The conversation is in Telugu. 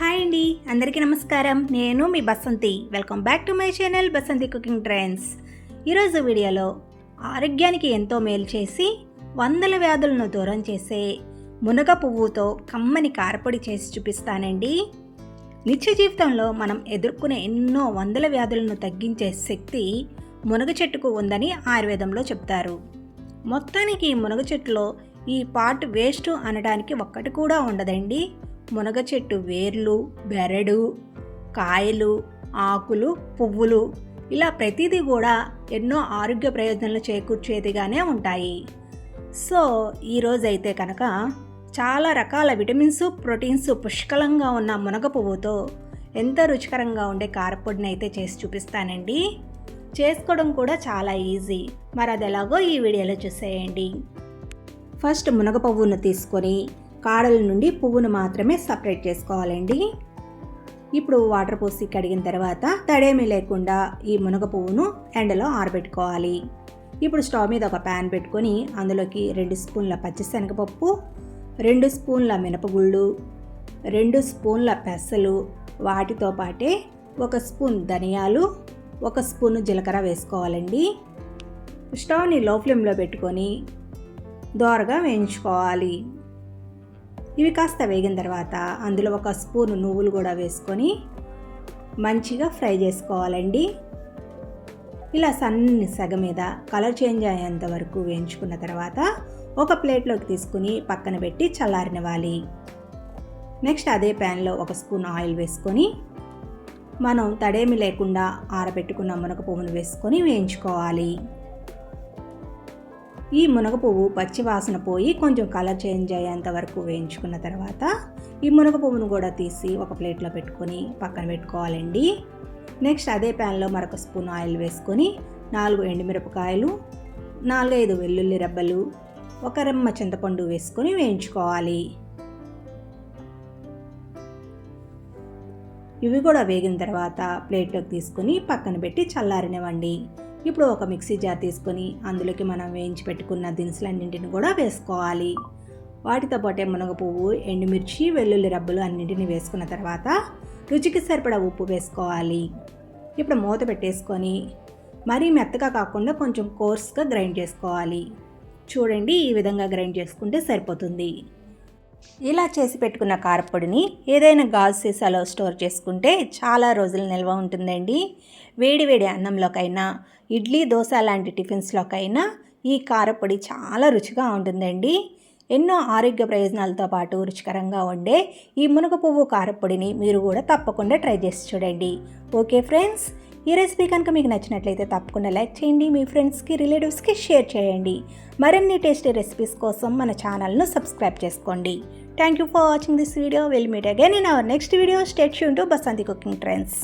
హాయ్ అండి అందరికీ నమస్కారం. నేను మీ Basanti. Welcome back to my channel Basanti cooking trends ఈరోజు వీడియోలో ఆరోగ్యానికి ఎంతో మేలు చేసి వందల వ్యాధులను దూరం చేసే మునగ పువ్వుతో కమ్మని కారపొడి చేసి చూపిస్తానండి. నిత్య జీవితంలో మనం ఎదుర్కొనే ఎన్నో వందల వ్యాధులను తగ్గించే శక్తి మునగ చెట్టుకు ఉందని ఆయుర్వేదంలో చెప్తారు. మొత్తానికి ఈ మునగ చెట్టులో ఈ పార్ట్ వేస్ట్ అనడానికి ఒక్కటి కూడా ఉండదండి. మునగ చెట్టు వేర్లు బెరడు కాయలు ఆకులు పువ్వులు ఇలా ప్రతిదీ కూడా ఎన్నో ఆరోగ్య ప్రయోజనాలు చేకూర్చేదిగానే ఉంటాయి. సో ఈరోజైతే కనుక చాలా రకాల విటమిన్స్ ప్రోటీన్స్ పుష్కలంగా ఉన్న మునగ పువ్వుతో ఎంతో రుచికరంగా ఉండే కారపొడిని అయితే చేసి చూపిస్తానండి. చేసుకోవడం కూడా చాలా ఈజీ. మరి అది ఎలాగో ఈ వీడియోలో చూసేయండి. ఫస్ట్ మునగ పువ్వును తీసుకొని కాడల నుండి పువ్వును మాత్రమే సపరేట్ చేసుకోవాలండి. ఇప్పుడు వాటర్ పోసి కడిగిన తర్వాత తడేమీ లేకుండా ఈ మునగ పువ్వును ఎండలో ఆరబెట్టుకోవాలి. ఇప్పుడు స్టవ్ మీద ఒక ప్యాన్ పెట్టుకొని అందులోకి రెండు స్పూన్ల పచ్చిశనగపప్పు రెండు స్పూన్ల మినపగుళ్ళు రెండు స్పూన్ల పెసలు వాటితో పాటే ఒక స్పూన్ ధనియాలు ఒక స్పూన్ జీలకర్ర వేసుకోవాలండి. స్టవ్ని లో ఫ్లేమ్లో పెట్టుకొని దోరగా వేయించుకోవాలి. ఇవి కాస్త వేగిన తర్వాత అందులో ఒక స్పూన్ నువ్వులు కూడా వేసుకొని మంచిగా ఫ్రై చేసుకోవాలండి. ఇలా సన్ని సగ మీద కలర్ చేంజ్ అయ్యేంత వరకు వేయించుకున్న తర్వాత ఒక ప్లేట్లోకి తీసుకుని పక్కన పెట్టి చల్లారినివ్వాలి. నెక్స్ట్ అదే ప్యాన్లో ఒక స్పూన్ ఆయిల్ వేసుకొని మనం తడేమి లేకుండా ఆరబెట్టుకున్న మునగ పువ్వును వేసుకొని వేయించుకోవాలి. ఈ మునగ పువ్వు పచ్చివాసన పోయి కొంచెం కలర్ చేంజ్ అయ్యేంత వరకు వేయించుకున్న తర్వాత ఈ మునగ పువ్వును కూడా తీసి ఒక ప్లేట్లో పెట్టుకొని పక్కన పెట్టుకోవాలండి. నెక్స్ట్ అదే ప్యాన్లో మరొక స్పూన్ ఆయిల్ వేసుకొని నాలుగు ఎండుమిరపకాయలు నాలుగైదు వెల్లుల్లి రెబ్బలు ఒక రెమ్మ చింతపండు వేసుకొని వేయించుకోవాలి. ఇవి కూడా వేగిన తర్వాత ప్లేట్లోకి తీసుకొని పక్కన పెట్టి చల్లారనివ్వండి. ఇప్పుడు ఒక మిక్సీ జార్ తీసుకొని అందులోకి మనం వేయించి పెట్టుకున్న దినుసులన్నింటిని కూడా వేసుకోవాలి. వాటితో పాటే మునగ పువ్వు ఎండుమిర్చి వెల్లుల్లి రబ్బలు అన్నింటిని వేసుకున్న తర్వాత రుచికి సరిపడా ఉప్పు వేసుకోవాలి. ఇప్పుడు మూత పెట్టేసుకొని మరీ మెత్తగా కాకుండా కొంచెం కోర్స్గా గ్రైండ్ చేసుకోవాలి. చూడండి ఈ విధంగా గ్రైండ్ చేసుకుంటే సరిపోతుంది. ఇలా చేసి పెట్టుకున్న కారపొడిని ఏదైనా గాజు సీసాలో స్టోర్ చేసుకుంటే చాలా రోజులు నిల్వ ఉంటుందండి. వేడివేడి అన్నంలోకైనా ఇడ్లీ దోశ లాంటి టిఫిన్స్లోకైనా ఈ కారపొడి చాలా రుచిగా ఉంటుందండి. ఎన్నో ఆరోగ్య ప్రయోజనాలతో పాటు రుచికరంగా ఉండే ఈ మునగ పువ్వు కారపొడిని మీరు కూడా తప్పకుండా ట్రై చేసి చూడండి. ఓకే ఫ్రెండ్స్ ఈ రెసిపీ కనుక మీకు నచ్చినట్లయితే తప్పకుండా లైక్ చేయండి మీ ఫ్రెండ్స్కి రిలేటివ్స్కి షేర్ చేయండి. మరిన్ని టేస్టీ రెసిపీస్ కోసం మన ఛానల్ను సబ్స్క్రైబ్ చేసుకోండి. Thank you for watching this video will meet again in our next video stay Yoon to Basanti cooking trends